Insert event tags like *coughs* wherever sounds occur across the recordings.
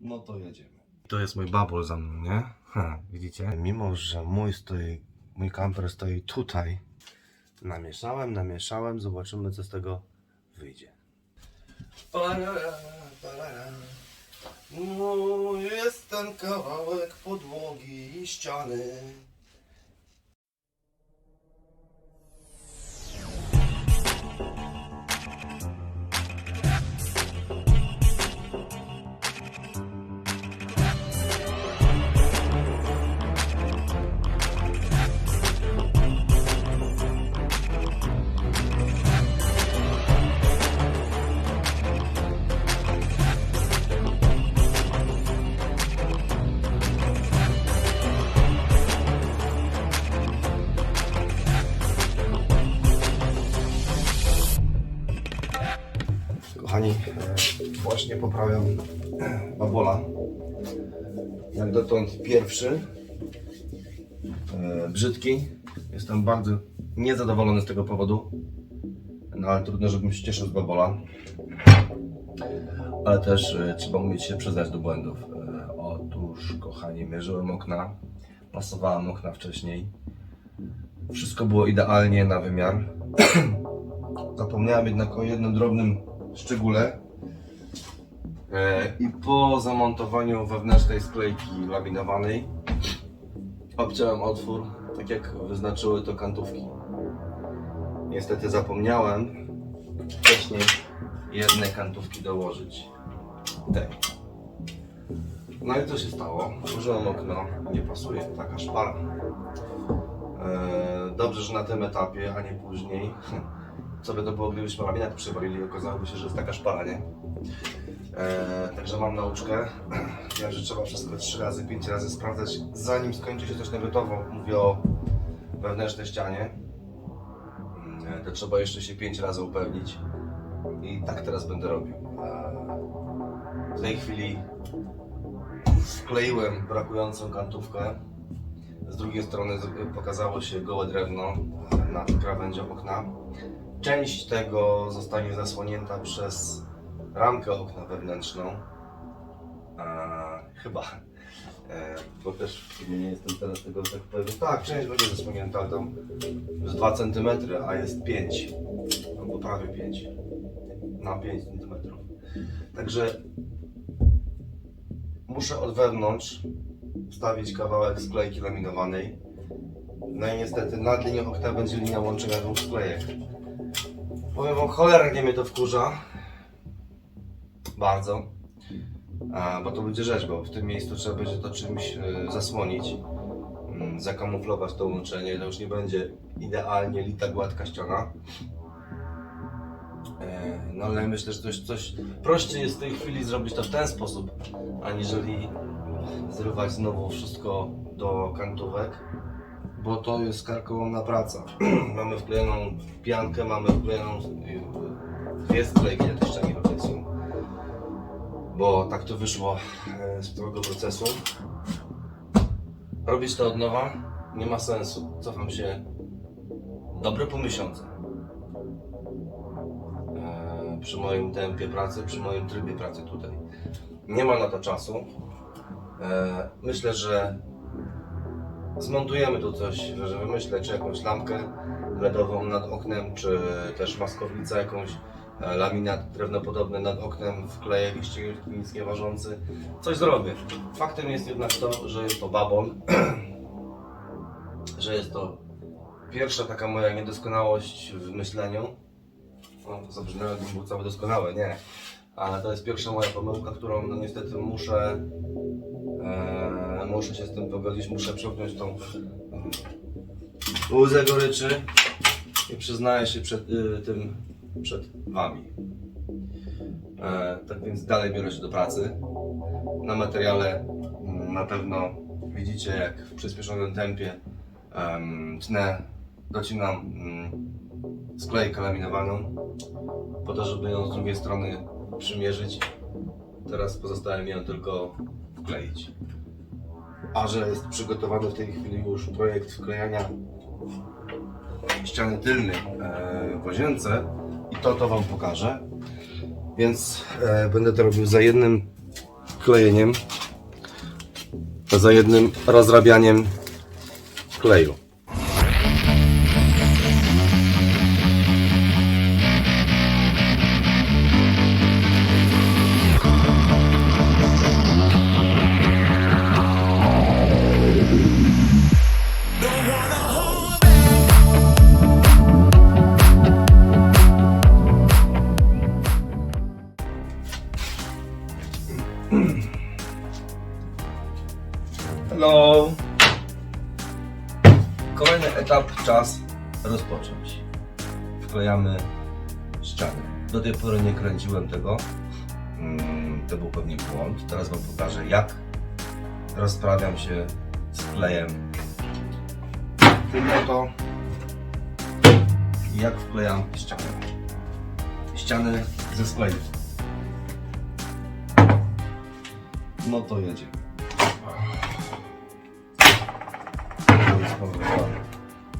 No to jedziemy. To jest mój babol za mną, nie? Ha, widzicie? Mimo, że mój stoi, mój kamper stoi tutaj, namieszałem, namieszałem, zobaczymy co z tego wyjdzie. Parara, parara. No, jest ten kawałek podłogi i ściany. E, babola. Jak dotąd pierwszy. E, Brzydki. Jestem bardzo niezadowolony z tego powodu. No ale trudno, żebym się cieszył z babola. Ale też e, trzeba umieć się przyznać do błędów. E, Otóż, kochani, mierzyłem okna. Pasowałem okna wcześniej. Wszystko było idealnie na wymiar. *clears throat* Zapomniałem jednak o jednym drobnym szczególe. E, I po zamontowaniu wewnętrznej sklejki laminowanej obciąłem otwór, tak jak wyznaczyły to kantówki. Niestety zapomniałem wcześniej jednej kantówki dołożyć. Tej. No i co się stało? Użyłem okno, nie pasuje taka szpara. E, Dobrze, że na tym etapie, a nie później. Co by to było, gdybyśmy laminat przywalili i okazałoby się, że jest taka szpara, nie? E, także mam nauczkę. *clears throat* Wiem, że trzeba wszystko 3 razy, 5 razy sprawdzać, zanim skończy się coś negotowo. Mówię o wewnętrznej ścianie. E, to trzeba jeszcze się 5 razy upewnić. I tak teraz będę robił. E, w tej chwili wkleiłem brakującą kantówkę. Z drugiej strony pokazało się gołe drewno na krawędzi okna. Część tego zostanie zasłonięta przez ramkę okna wewnętrzną. Chyba. Eee, bo też nie jestem teraz tego tak pewien. Tak, część będzie zasłonięta, tam z 2 cm, a jest 5. Albo prawie 5. Na 5 cm. Także muszę od wewnątrz wstawić kawałek sklejki laminowanej. No i niestety nad linią okna będzie linia łączenia dwóch sklejek. Powiem wam, cholernie mnie to wkurza. Bardzo. Bo to będzie rzeźba. W tym miejscu trzeba będzie to czymś e, zasłonić. Mm, zakamuflować to łączenie. To już nie będzie idealnie lita, gładka ściana. E, No ale myślę, że coś, coś prościej jest w tej chwili zrobić to w ten sposób, aniżeli zrywać znowu wszystko do kantówek, bo to jest karkołomna praca. *clears throat* mamy wklejoną piankę, mamy wklejoną y, dwie sklejki na tej ścianie są, bo tak to wyszło e, z całego procesu. Robić to od nowa nie ma sensu. Cofam się dobre pół miesiąca. E, Przy moim tempie pracy, przy moim trybie pracy tutaj. Nie ma na to czasu. E, Myślę, że zmontujemy tu coś, że wymyślę, czy jakąś lampkę LEDową nad oknem, czy też maskownicę jakąś, laminat drewnopodobny nad oknem, wkleję nic nie ważący. Coś zrobię. Faktem jest jednak to, że jest to babon, *clears throat* że jest to pierwsza taka moja niedoskonałość w myśleniu. No, to zabrzmiało, był cały doskonały, nie. Ale to jest pierwsza moja pomyłka, którą no, niestety muszę Eee, muszę się z tym pogodzić, muszę przełknąć tą mm, łzę goryczy i przyznaję się przed y, tym, przed Wami. Eee, tak więc dalej biorę się do pracy. Na materiale mm, na pewno widzicie jak w przyspieszonym tempie em, tnę, docinam mm, sklejkę laminowaną po to, żeby ją z drugiej strony przymierzyć. Teraz pozostaje mi ją tylko wkleić. A że jest przygotowany w tej chwili już projekt wklejania ściany tylnej e, w łazience i to to Wam pokażę. Więc e, będę to robił za jednym klejeniem, za jednym rozrabianiem kleju. Wklejamy ściany. Do tej pory nie kręciłem tego. Mm, To był pewnie błąd. Teraz Wam pokażę, jak rozprawiam się z klejem tym oto jak wklejam ściany. Ściany ze sklejów. No to jedzie.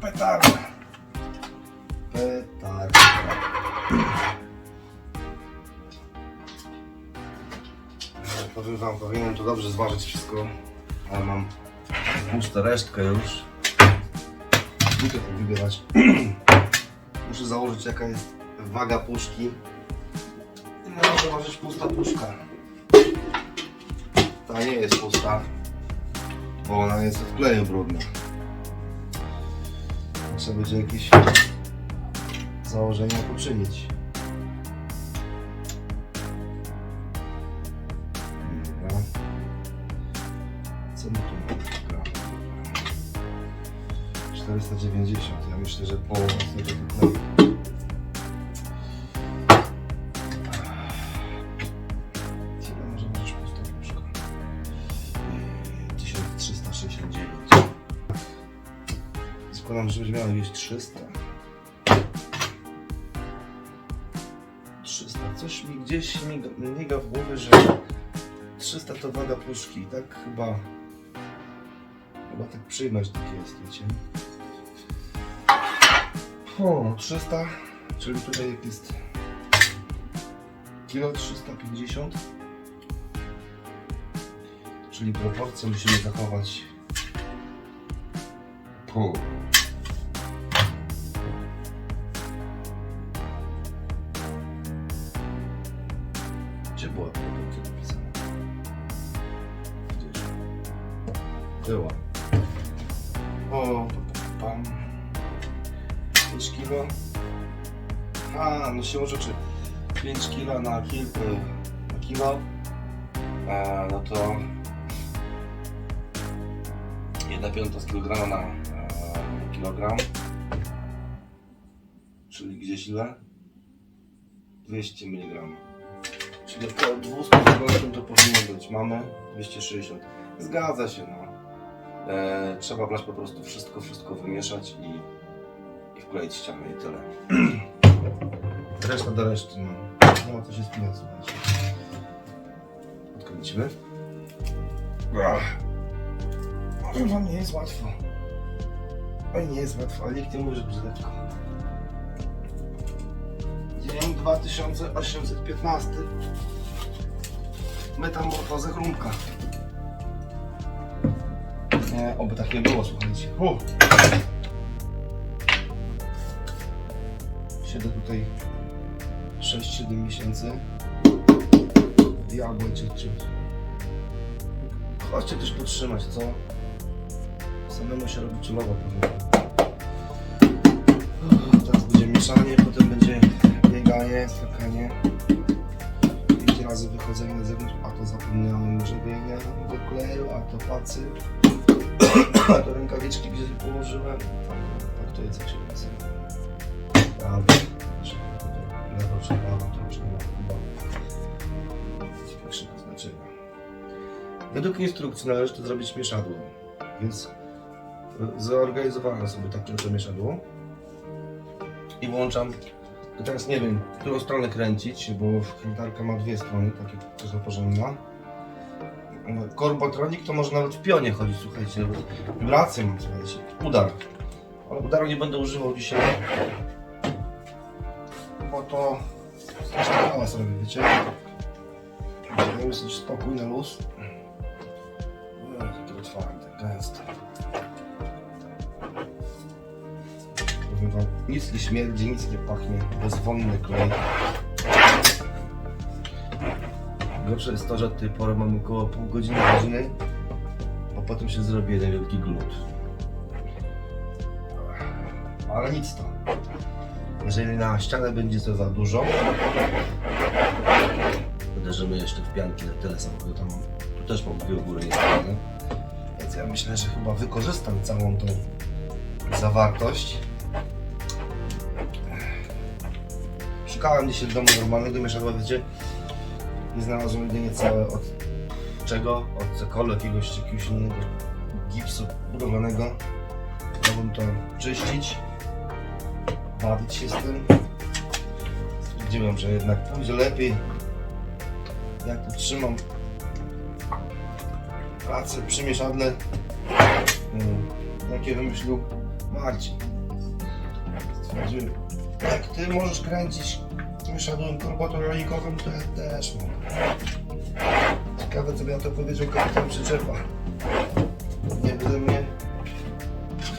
Petarda. Powinienem to dobrze zważyć wszystko, ale mam puste resztkę już. Muszę to wybierać. *clears throat* Muszę założyć jaka jest waga puszki. I może ważyć pusta puszka. Ta nie jest pusta, bo ona jest w kleju brudna. Trzeba będzie jakieś założenia poczynić. 490. Ja myślę, że z tego wykleju. Ile może ważyć pusta puszka? Yy, 1369. Zakładam, że będzie miał gdzieś 300. 300. Coś mi gdzieś miga, miga w głowie, że 300 to waga puszki. Tak chyba... Chyba tak przyjmać tak jest, wiecie. O, 300, czyli tutaj jest kilo 350. Czyli proporcje musimy zachować pół. A, no to 1 piąta z kilograma na e, kilogram. Czyli gdzieś ile? 200 mg. Czyli około 200 kg to powinno być. Mamy 260. Zgadza się, no. E, trzeba brać po prostu wszystko, wszystko wymieszać i, i wkleić ścianę i tyle. *clears throat* Reszta do reszty, no. Nie ma się spinać. Odkręcimy. Ach. Wam nie jest łatwo. Oj, nie jest łatwo, ale nikt nie mówi, że brzydko. Dzień 2815. Metamorfoza chrumka. Nie, oby tak nie było, słuchajcie. U. Siedzę tutaj 6-7 miesięcy. Diabły czy czymś. Chodźcie też potrzymać, co? Samemu się robi. Uff, Teraz będzie mieszanie, potem będzie bieganie, skakanie. Pięć razy wychodzenie na zewnątrz, a to zapomniałem grzebienia do kleju, a to pacy, a to rękawiczki gdzie położyłem. Tak to jest jak się nazywa. Prawda. Lewo czy prawo, to już nie ma chyba większego znaczenia. Według instrukcji należy to zrobić mieszadło, więc zorganizowałem sobie takie oto mieszadło i włączam. To teraz nie wiem, którą stronę kręcić, bo krętarka ma dwie strony, takie też porządna. Korbotronik to może nawet w pionie chodzić, słuchajcie, wibrację mam, słuchajcie, udar. Ale udaru nie będę używał dzisiaj, bo to strasznie hałas robi, wiecie. Będziemy dosyć spokój na luz. Gęste. Powiem wam, nic nie śmierdzi, nic nie pachnie. Bezwonny klej. Gorsze jest to, że od tej pory mamy około pół godziny, godziny, a potem się zrobi jeden wielki glut. Ale nic to. Jeżeli na ścianę będzie to za dużo, uderzymy jeszcze w pianki na tyle samochodu. Tam, tu też mam dwie góry niespełnione. Ja myślę, że chyba wykorzystam całą tą zawartość. Szukałem dzisiaj w domu normalnego mieszadła, wiecie, nie znalazłem jedynie całe od czego? Od cekolu, jakiegoś, jakiegoś innego gipsu budowlanego. Chciałbym to czyścić, bawić się z tym. Stwierdziłem, że jednak pójdzie lepiej, jak tu trzymam pracę przy mieszadle, mm, jakie wymyślił Marcin. Stwierdziłem, jak ty możesz kręcić mieszadłem turbotoronikowym, to ja też mogę. Ciekawe, co by na to powiedział kapitan przyczepa. Nie będę mnie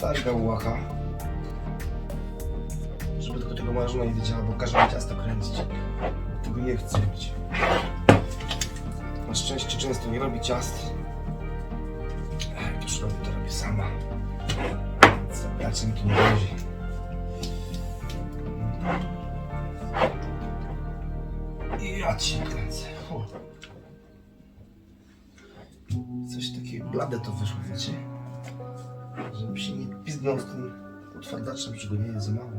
targał łacha. Żeby tylko tego moja żona nie wiedziała, bo każe mi ciasto kręcić. Tego nie chcę robić. Na szczęście często nie robi ciast. Tu nie grozi. I ja ci kręcę. Coś takiego blade to wyszło, wiecie? Żeby się nie piznął z tym utwardaczem, że nie jest za mało.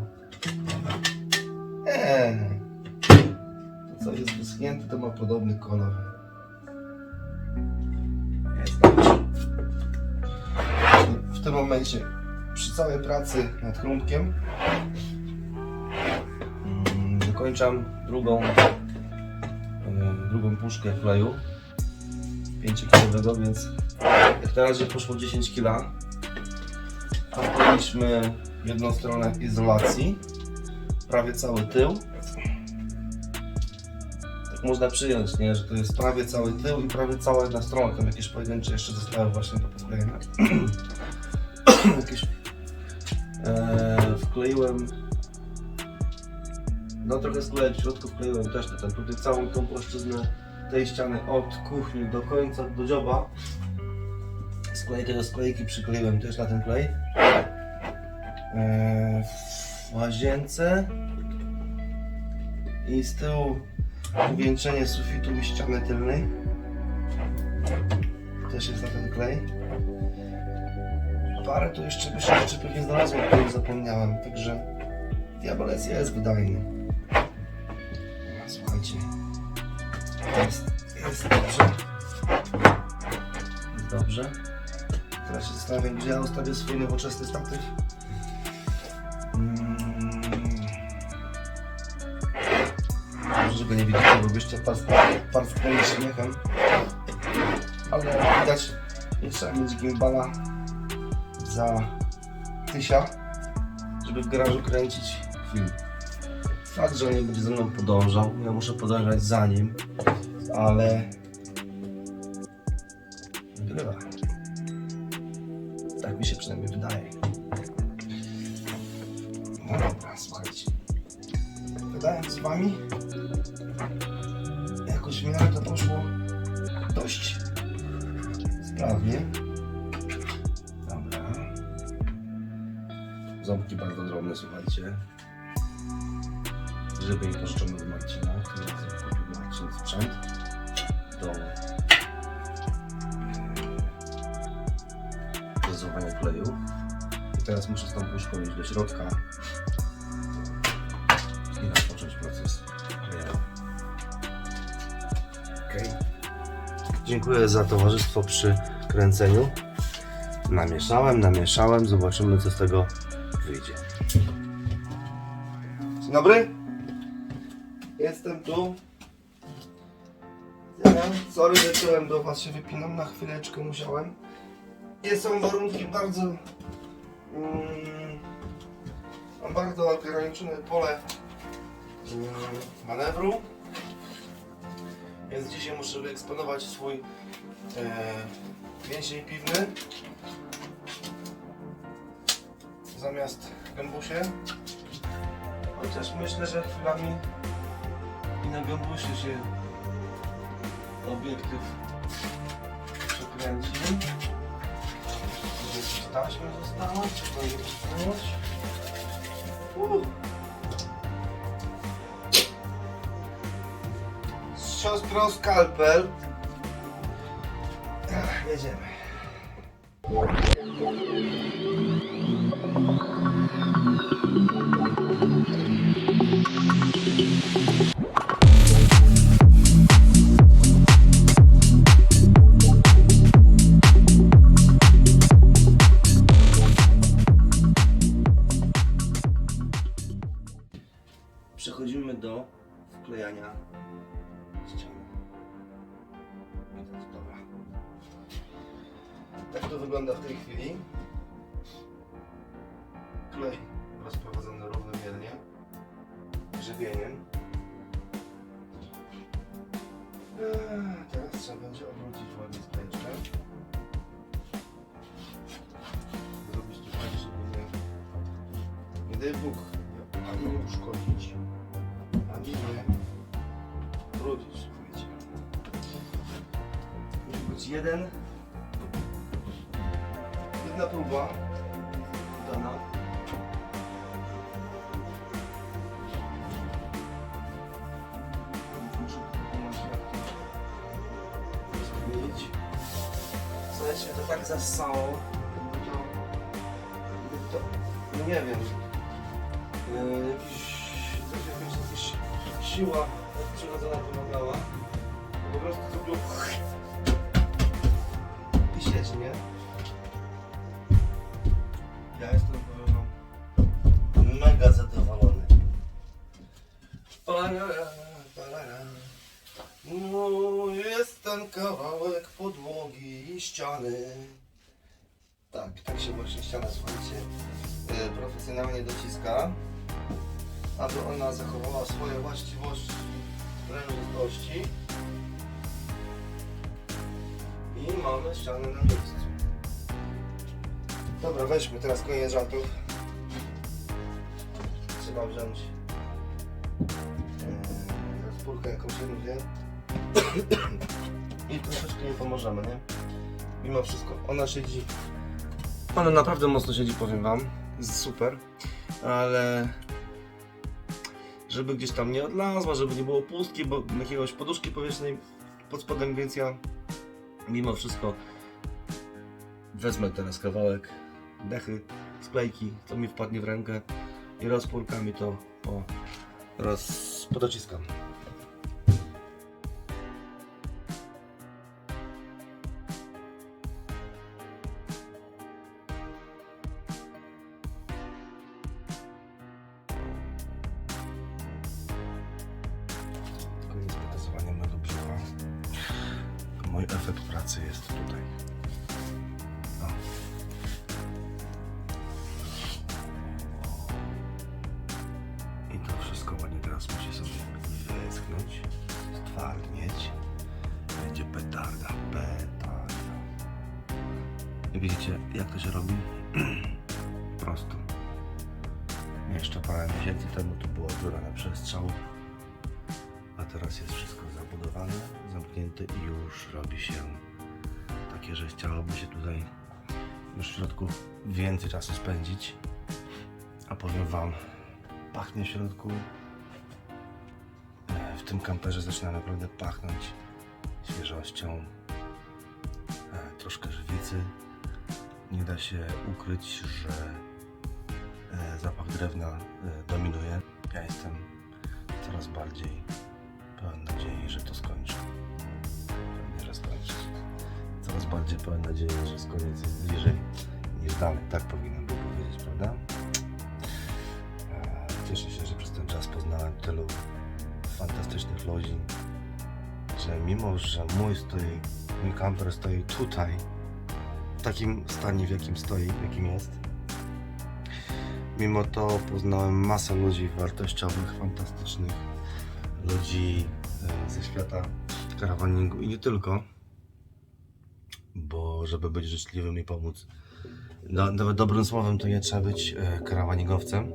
Eee. To co jest wyschnięte, to ma podobny kolor. Jest. W tym momencie, przy całej pracy nad chrumkiem, mm, dokończam drugą, yy, drugą puszkę kleju 5-kilowego, więc jak na razie poszło 10 kg. Odpaliliśmy jedną stronę izolacji, prawie cały tył. Tak można przyjąć, nie? że to jest prawie cały tył i prawie cała jedna strona. Tam jakieś pojedyncze jeszcze zostały właśnie do podklejenia. *clears throat* wkleiłem no trochę sklejek w środku wkleiłem też ten, tutaj całą tą płaszczyznę tej ściany od kuchni do końca, do dzioba. Sklejkę do sklejki przykleiłem też na ten klej. Eee, w łazience i z tyłu uwieńczenie sufitu i ściany tylnej. Też jest na ten klej. Parę tu jeszcze by się rzeczy pewnie znalazło, o których zapomniałem, także diabelec jest wydajny. Słuchajcie. Jest, jest dobrze. Jest dobrze. Teraz się zastanawiam, gdzie ja ustawię swój nowoczesny statyw. Dobrze, go nie widzicie, bo byście parsknęli śmiechem. Ale jak widać, nie trzeba mieć gimbala za tysia, żeby w garażu kręcić film. Fakt, że on nie będzie ze mną podążał, ja muszę podążać za nim, ale wygrywa. Tak mi się przynajmniej wydaje. No dobra, słuchajcie. Gadając z wami, jakoś w miarę to poszło dość sprawnie. Ząbki bardzo drobne, słuchajcie. Żeby nie pożyczony od Marcina, tym kupił Marcin sprzęt do dozowania kleju. I teraz muszę z tą puszką iść do środka i rozpocząć proces. Okay. Dziękuję za towarzystwo przy kręceniu. Namieszałem, namieszałem, zobaczymy co z tego wyjdzie. Dzień dobry. Jestem tu. Sorry, że tyłem do Was się wypinam, na chwileczkę musiałem. Są warunki bardzo... Mm, mam bardzo ograniczone pole mm, manewru. Więc dzisiaj muszę wyeksponować swój e, więzień piwny. Zamiast gębusie. Chociaż myślę, że chwilami i na gębusie się obiektyw przekręci. Jakieś taśmy zostało, trzeba je usunąć. Uh. Siostrą skalpel. Jedziemy. Tak to wygląda w tej chwili. Klej rozprowadzony równomiernie grzebieniem. Eee, Teraz trzeba będzie obrócić ładnie sklejeczkę. Zrobić to tak, żeby nie, nie daj Bóg, ani nie uszkodzić, ani nie brudzić, wiecie. Musi być jeden, jak to zrobić. Słuchajcie, to tak zassało, jakby to, to, no nie wiem, e, jakiś, siła przyrodzona pomagała. Po prostu zrobił i sieć, nie? Ona zachowała swoje właściwości prężystości. I mamy ścianę na miejscu. Dobra, weźmy teraz koniec żartów. Trzeba wziąć e, rozpórkę jakąś lubię. *coughs* I troszeczkę jej pomożemy, nie? Mimo wszystko, ona siedzi. Ona naprawdę mocno siedzi, powiem wam. Super, ale żeby gdzieś tam nie odlazła, żeby nie było pustki, bo jakiegoś poduszki powietrznej pod spodem, więc ja mimo wszystko wezmę teraz kawałek dechy, sklejki, co mi wpadnie w rękę i rozpórkami to po, roz, podociskam. To była dziura na przestrzał, a teraz jest wszystko zabudowane, zamknięte i już robi się takie, że chciałoby się tutaj już w środku więcej czasu spędzić. A powiem Wam, pachnie w środku. E, W tym kamperze zaczyna naprawdę pachnąć świeżością, e, troszkę żywicy. Nie da się ukryć, że zapach drewna e, dominuje. Ja jestem coraz bardziej pełen nadziei, że to skończy. Pewnie, że skończy. Coraz bardziej pełen nadziei, że koniec jest bliżej niż dalej. Tak powinienem był powiedzieć, prawda? E, Cieszę się, że przez ten czas poznałem tylu fantastycznych ludzi, że mimo, że mój stoi, mój kamper stoi tutaj, w takim stanie, w jakim stoi, w jakim jest, mimo to poznałem masę ludzi wartościowych, fantastycznych, ludzi e, ze świata karawaningu i nie tylko, bo żeby być życzliwym i pomóc, no, nawet dobrym słowem to nie trzeba być e, karawaningowcem.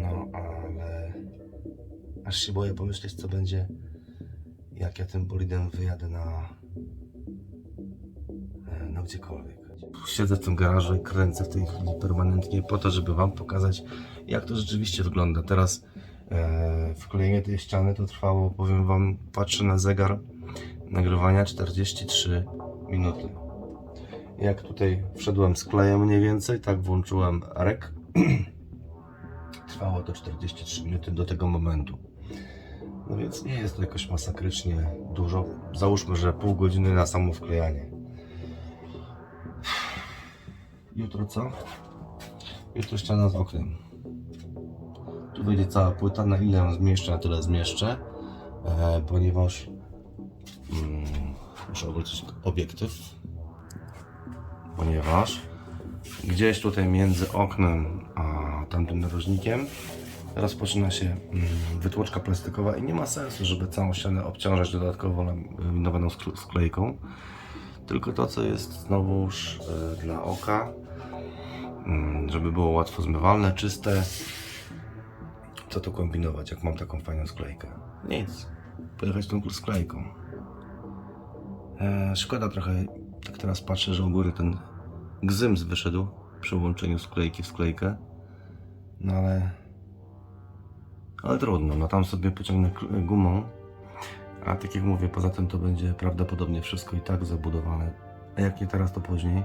No ale aż się boję pomyśleć, co będzie, jak ja tym bolidem wyjadę na, e, na gdziekolwiek. Siedzę w tym garażu i kręcę w tej chwili permanentnie po to, żeby Wam pokazać, jak to rzeczywiście wygląda. Teraz e, wklejenie tej ściany to trwało, powiem Wam, patrzę na zegar nagrywania 43 minuty. Jak tutaj wszedłem z klejem mniej więcej, tak włączyłem rek. *clears throat* Trwało to 43 minuty do tego momentu. No więc nie jest to jakoś masakrycznie dużo. Załóżmy, że pół godziny na samo wklejanie. Jutro co? Jutro ściana z oknem. Tu będzie cała płyta, na ile ją zmieszczę, na tyle zmieszczę, e, ponieważ mm, muszę obrócić obiektyw, ponieważ gdzieś tutaj między oknem a tamtym narożnikiem rozpoczyna się mm, wytłoczka plastikowa i nie ma sensu, żeby całą ścianę obciążać dodatkowo laminowaną skl- sklejką. Tylko to, co jest znowuż e, dla oka, żeby było łatwo zmywalne, czyste. Co tu kombinować, jak mam taką fajną sklejkę? Nic. Pojechać tą sklejką. E, szkoda trochę, tak teraz patrzę, że u góry ten gzyms wyszedł przy łączeniu sklejki w sklejkę. No ale... Ale trudno, no tam sobie pociągnę gumą. A tak jak mówię, poza tym to będzie prawdopodobnie wszystko i tak zabudowane. A jak nie teraz, to później.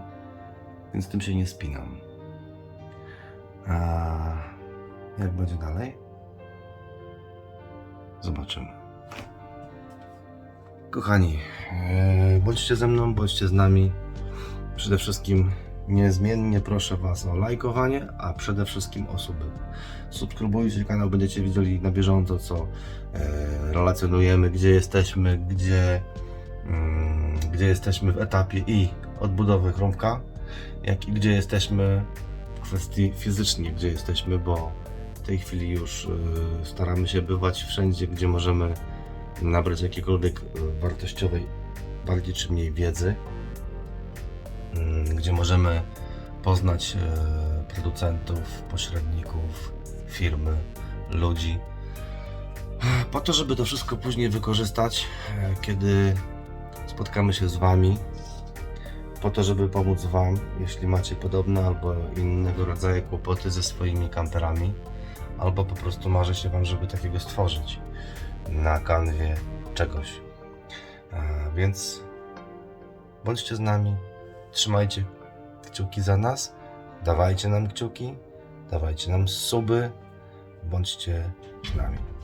Więc tym się nie spinam. A jak będzie dalej? Zobaczymy. Kochani, e, bądźcie ze mną, bądźcie z nami. Przede wszystkim niezmiennie proszę Was o lajkowanie, a przede wszystkim o suby. Subskrybujcie kanał, będziecie widzieli na bieżąco, co e, relacjonujemy, gdzie jesteśmy, gdzie, mm, gdzie jesteśmy w etapie i odbudowy chromka, jak i gdzie jesteśmy kwestii fizycznej, gdzie jesteśmy, bo w tej chwili już y, staramy się bywać wszędzie, gdzie możemy nabrać jakiejkolwiek y, wartościowej, bardziej czy mniej wiedzy, mm, gdzie możemy poznać y, producentów, pośredników, firmy, ludzi. Po to, żeby to wszystko później wykorzystać, kiedy spotkamy się z Wami, po to, żeby pomóc Wam, jeśli macie podobne albo innego rodzaju kłopoty ze swoimi kamperami, albo po prostu marzy się Wam, żeby takiego stworzyć na kanwie czegoś. E, Więc bądźcie z nami, trzymajcie kciuki za nas, dawajcie nam kciuki, dawajcie nam suby, bądźcie z nami.